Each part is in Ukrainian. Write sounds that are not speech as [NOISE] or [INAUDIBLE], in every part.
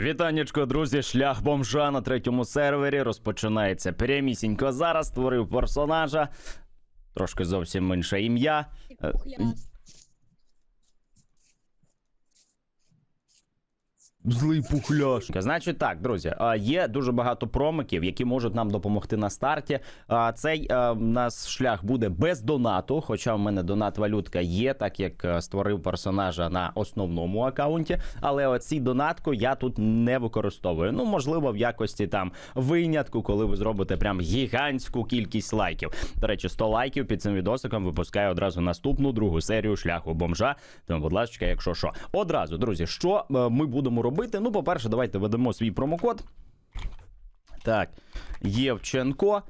Вітаннячко, друзі, шлях бомжа на третьому сервері розпочинається прямісінько зараз. Створив персонажа, трошки зовсім інше ім'я. Злий пухляш. Значить так, друзі, є дуже багато промиків, які можуть нам допомогти на старті. Цей нас шлях буде без донату. Хоча в мене донат валютка є, так як е, створив персонажа на основному акаунті. Але оцій донатку я тут не використовую. Ну, можливо, в якості там винятку, коли ви зробите прям гігантську кількість лайків. До речі, 100 лайків під цим відосиком випускаю одразу наступну другу серію шляху бомжа. Тому, будь ласка, якщо що, одразу, друзі, що е, ми будемо робити? Ну, по-перше, давайте ведемо свій промокод. Так, Євченко.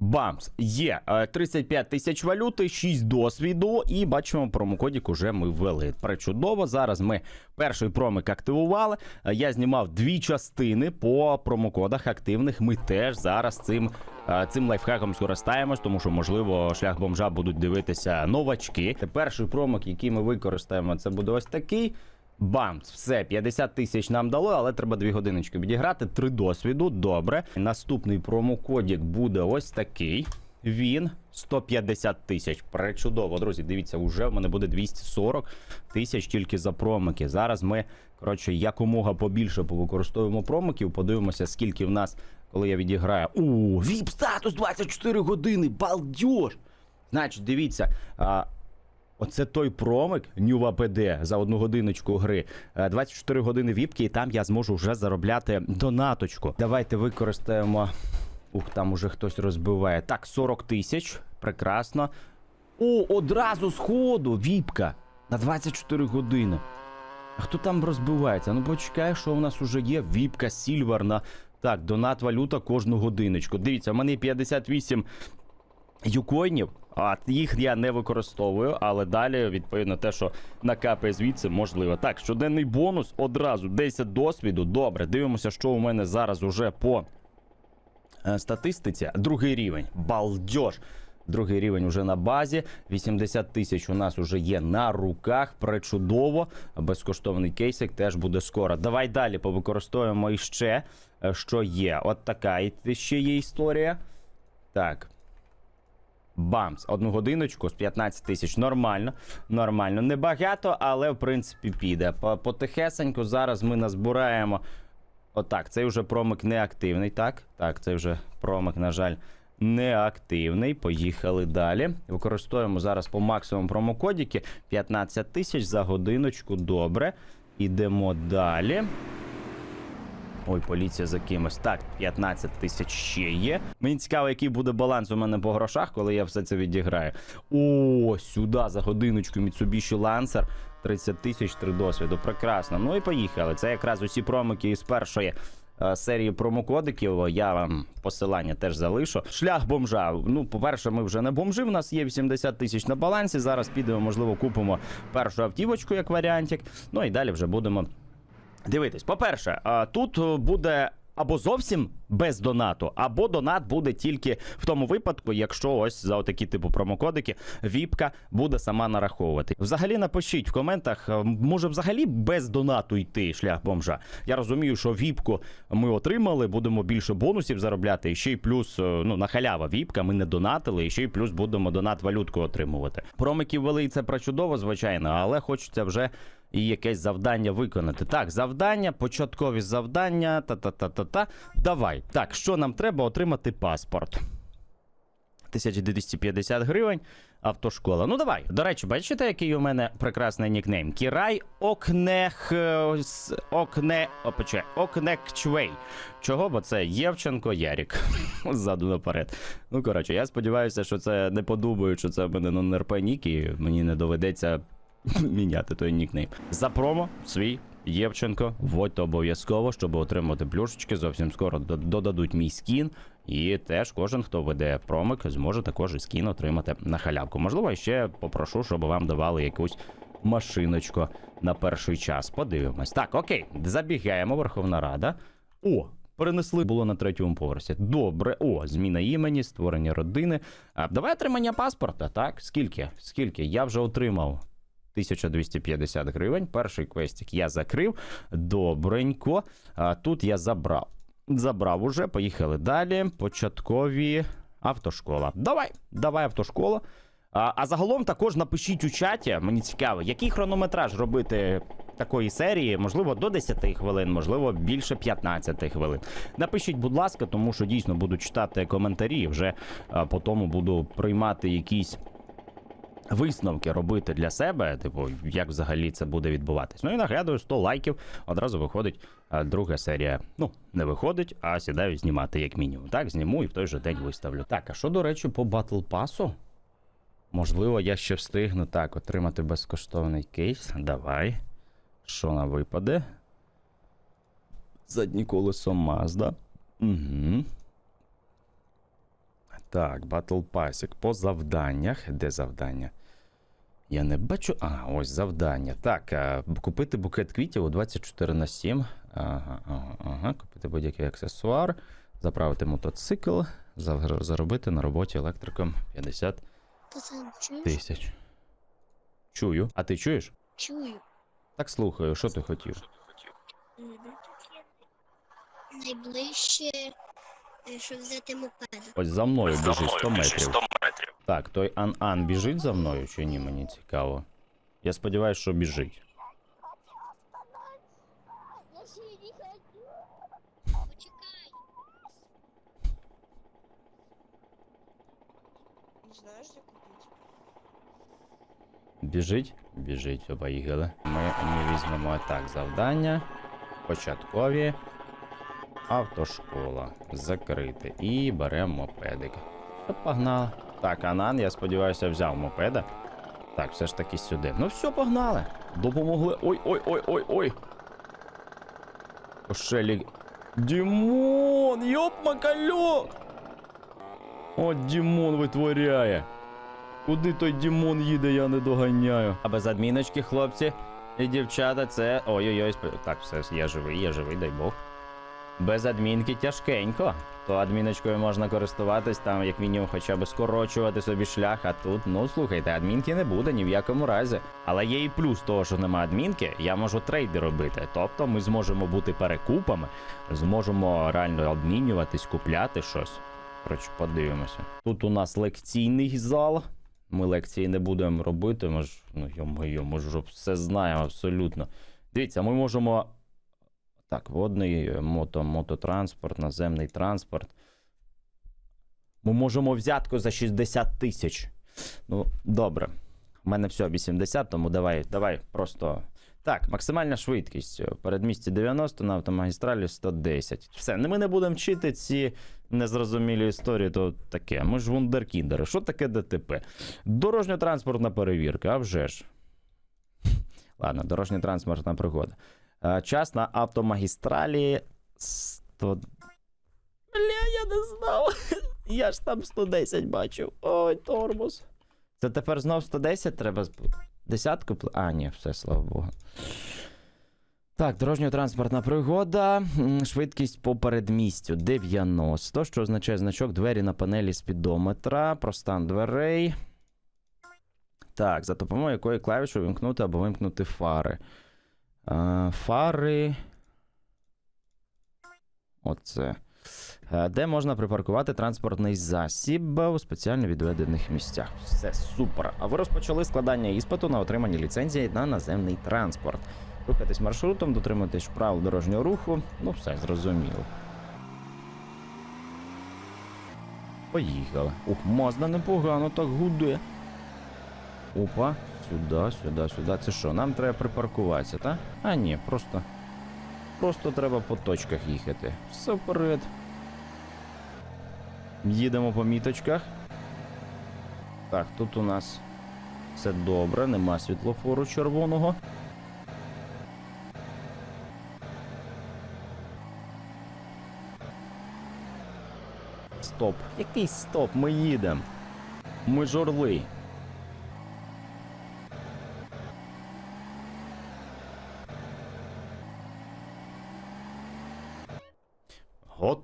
Бамс, є е, 35 тисяч валюти, 6 досвіду, і бачимо, промокодік уже ми ввели. Пречудово. Зараз ми перший промик активували. Е, Я знімав дві частини по промокодах активних. Ми теж зараз цим, е, цим лайфхаком скористаємось, тому що, можливо, шлях бомжа будуть дивитися новачки. Перший промок, який ми використаємо, це буде ось такий. Бамс, все, 50 тисяч нам дало, але треба дві годиночки відіграти. Три досвіду. Добре. Наступний промокодік буде ось такий. Він 150 тисяч. Пречудово, друзі. Дивіться, вже в мене буде 240 тисяч тільки за промики. Зараз ми, коротше, якомога побільше повикористовуємо промиків. Подивимося, скільки в нас, коли я відіграю. У, віп статус 24 години. Балдеж! Значить, дивіться. Оце той промик New APD за одну годиночку гри. Е, 24 години віпки, і там я зможу вже заробляти донаточку. Давайте використаємо. Ух, там уже хтось розбиває. Так, 40 тисяч. Прекрасно. О, одразу з віпка на 24 години. А хто там розбивається? Ну почекай, що у нас уже є віпка сільверна. Так, донат валюта кожну годиночку. Дивіться, в мене 58 юкоїнів, а їх я не використовую, але далі, відповідно, те, що накапає звідси, можливо. Так, щоденний бонус одразу 10 досвіду. Добре, дивимося, що у мене зараз уже по е, статистиці. Другий рівень. Балдеж. Другий рівень уже на базі. 80 тисяч у нас уже є на руках. Пречудово. Безкоштовний кейсик теж буде скоро. Давай далі повикористовуємо іще, е, що є. От така ще є історія. Так. Бамс, одну годиночку з 15 тисяч. Нормально, нормально. Небагато, але в принципі піде. По- Потихесенько зараз ми назбираємо. Отак, цей вже промик неактивний. Так, так, цей вже промик, на жаль, неактивний. Поїхали далі. Використовуємо зараз по максимуму промокодіки 15 тисяч за годиночку. Добре. Ідемо далі. Ой, поліція за кимось. Так, 15 тисяч ще є. Мені цікаво, який буде баланс у мене по грошах, коли я все це відіграю. О, сюди за годиночку Mitsubishi Lancer. 30 тисяч три досвіду. Прекрасно. Ну і поїхали. Це якраз усі промики із першої. е, Серії промокодиків я вам посилання теж залишу. Шлях бомжа. Ну, по-перше, ми вже не бомжи. У нас є 80 тисяч на балансі. Зараз підемо, можливо, купимо першу автівочку як варіантик. Ну і далі вже будемо Дивитись, по-перше, тут е, буде або зовсім без донату, або донат буде тільки в тому випадку, якщо ось за отакі типу промокодики віпка буде сама нараховувати. Взагалі напишіть в коментах, е, може взагалі без донату йти шлях бомжа. Я розумію, що віпку ми отримали, будемо більше бонусів заробляти. І ще й плюс е, ну на халява віпка, ми не донатили, і ще й плюс будемо донат валютку отримувати. Промики ввели і це прочудово, звичайно, але хочеться вже і якесь завдання виконати. Так, завдання, початкові завдання. Та-та-та-та-та. Давай. Так, що нам треба отримати паспорт? 1250 гривень. Автошкола. Ну давай. До речі, бачите, який у мене прекрасний нікнейм? Кірай Окнех. Окне. О, почекай, Окнекчвей. Чого? Бо це Євченко Ярік. [LAUGHS] Ззаду наперед. Ну, коротше, я сподіваюся, що це не подумають, що це в мене на НРП нік, і мені не доведеться [LAUGHS] міняти той нікнейм. За промо свій Євченко, вводьте обов'язково, щоб отримати плюшечки. Зовсім скоро додадуть мій скін. І теж кожен, хто веде промик, зможе також і скін отримати на халявку. Можливо, ще попрошу, щоб вам давали якусь машиночку на перший час. Подивимось. Так, окей, забігаємо, Верховна Рада. О, перенесли було на третьому поверсі. Добре, о, зміна імені, створення родини. А давай отримання паспорта, так? Скільки? Скільки? Я вже отримав. 1250 гривень. Перший квестик я закрив. Добренько. А тут я забрав. Забрав уже, поїхали далі. Початкові автошкола. Давай, давай автошкола. А, а загалом також напишіть у чаті, мені цікаво, який хронометраж робити такої серії, можливо, до 10 хвилин, можливо, більше 15 хвилин. Напишіть, будь ласка, тому що дійсно буду читати коментарі, вже по тому буду приймати якісь висновки робити для себе, типу, як взагалі це буде відбуватись. Ну і нагадую, 100 лайків одразу виходить а, друга серія. Ну, не виходить, а сідаю знімати як мінімум. Так, зніму і в той же день виставлю. Так, а що, до речі, по батл пасу? Можливо, я ще встигну так отримати безкоштовний кейс. Давай. Що на випаде? Заднє колесо Mazda. Угу. Так, Battle Passик по завданнях. Де завдання? Я не бачу. А, ось завдання. Так, купити букет квітів у 24 на 7. Ага, ага, ага. Купити будь-який аксесуар, заправити мотоцикл, заробити на роботі електриком 50 тисяч. Чую. А ти чуєш? Чую. Так слухаю, що ти хотів? Найближче, е, щоб взяти мопеда. Ось за мною біжить 100 метрів. метрів. Так, той Ан-Ан біжить за мною чи ні, мені цікаво. Я сподіваюся, що біжить. Не знаешь, где купить? Біжить? Біжить, поїхали. Ми, ми візьмемо так завдання. Початкові. Автошкола. Закрити. І беремо мопедик. Погнали. Так, Анан, я сподіваюся, взяв мопеда. Так, все ж таки сюди. Ну все, погнали. Допомогли. Ой, ой, ой, ой, ой. Ошелі. Дімон! Йоп макальок! О, Дімон витворяє. Куди той Дімон їде, я не доганяю. А без адміночки, хлопці і дівчата, це. Ой-ой-ой, так, все, я живий, я живий, дай Бог. Без адмінки тяжкенько. То адміночкою можна користуватись, там, як мінімум, хоча б скорочувати собі шлях, а тут, ну слухайте, адмінки не буде ні в якому разі. Але є і плюс того, що нема адмінки, я можу трейди робити. Тобто ми зможемо бути перекупами, зможемо реально обмінюватись, купляти щось. Коротше, подивимося. Тут у нас лекційний зал. Ми лекції не будемо робити. Ми ж, ну йо-моє, ми ж все знаємо абсолютно. Дивіться, ми можемо. Так, водний е, мото, мототранспорт, наземний транспорт. Ми можемо взятку за 60 тисяч. Ну, добре. У мене все 80, тому давай, давай просто. Так, максимальна швидкість. е, Передмісті 90 на автомагістралі 110. Все, ми не будемо вчити ці незрозумілі історії, то таке. Ми ж вундеркіндери. Що таке ДТП? Дорожньо-транспортна перевірка, а вже ж. Ладно, дорожньо-транспортна пригода. Е, Час на автомагістралі 100... Бля, я не знав. [LAUGHS] Я ж там 110 бачив. Ой, тормоз. Це тепер знов 110 треба. Десятку? А, ні, все, слава Богу. Так, дорожньо-транспортна пригода. Швидкість по передмістю 90, що означає значок двері на панелі спідометра, про стан дверей. Так, за допомогою якої клавіші вимкнути або вимкнути фари. Фари. Оце. Е, Де можна припаркувати транспортний засіб у спеціально відведених місцях. Все супер. А ви розпочали складання іспиту на отримання ліцензії на наземний транспорт. Рухатись маршрутом, дотримуйтесь правил дорожнього руху. Ну, все зрозуміло. Поїхали. Ух, Мазда непогано так гуде. Опа, сюди, сюди, сюди. Це що? Нам треба припаркуватися, так? А ні, просто. Просто треба по точках їхати. Все вперед. Їдемо по міточках. Так, тут у нас все добре, нема світлофору червоного. Стоп. Який стоп? Ми їдемо. Ми ж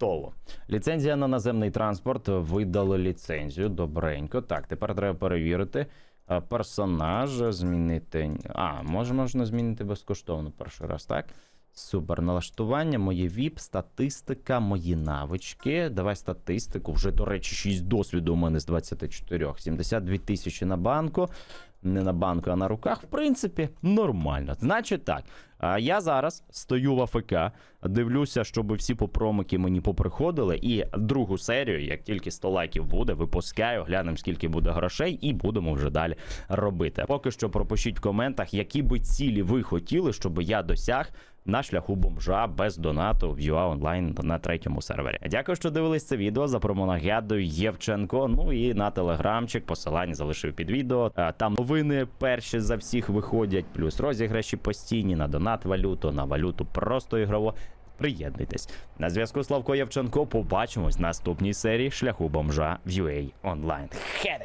Готово. Ліцензія на наземний транспорт. Видали ліцензію. Добренько. Так, тепер треба перевірити. Е, Персонажа змінити. А, може, можна змінити безкоштовно перший раз, так? Супер. Налаштування, моє ВІП, статистика, мої навички. Давай статистику. Вже, до речі, 6 досвіду у мене з 24. 72 тисячі на банку. Не на банку, а на руках. В принципі, нормально. Значить так. Я зараз стою в АФК, дивлюся, щоб всі попромики мені поприходили. І другу серію, як тільки 100 лайків буде, випускаю, глянемо, скільки буде грошей, і будемо вже далі робити. Поки що пропишіть в коментах, які би цілі ви хотіли, щоб я досяг на шляху бомжа без донату в UA онлайн на третьому сервері. Дякую, що дивились це відео. За промонагадую Євченко. Ну і на телеграмчик. Посилання залишив під відео. Е, Там новини перші за всіх виходять, плюс розіграші постійні на донат валюту, на валюту просто ігрово. Приєднуйтесь на зв'язку. Славко Євченко. Побачимось в наступній серії шляху бомжа в UA онлайн. Хеде!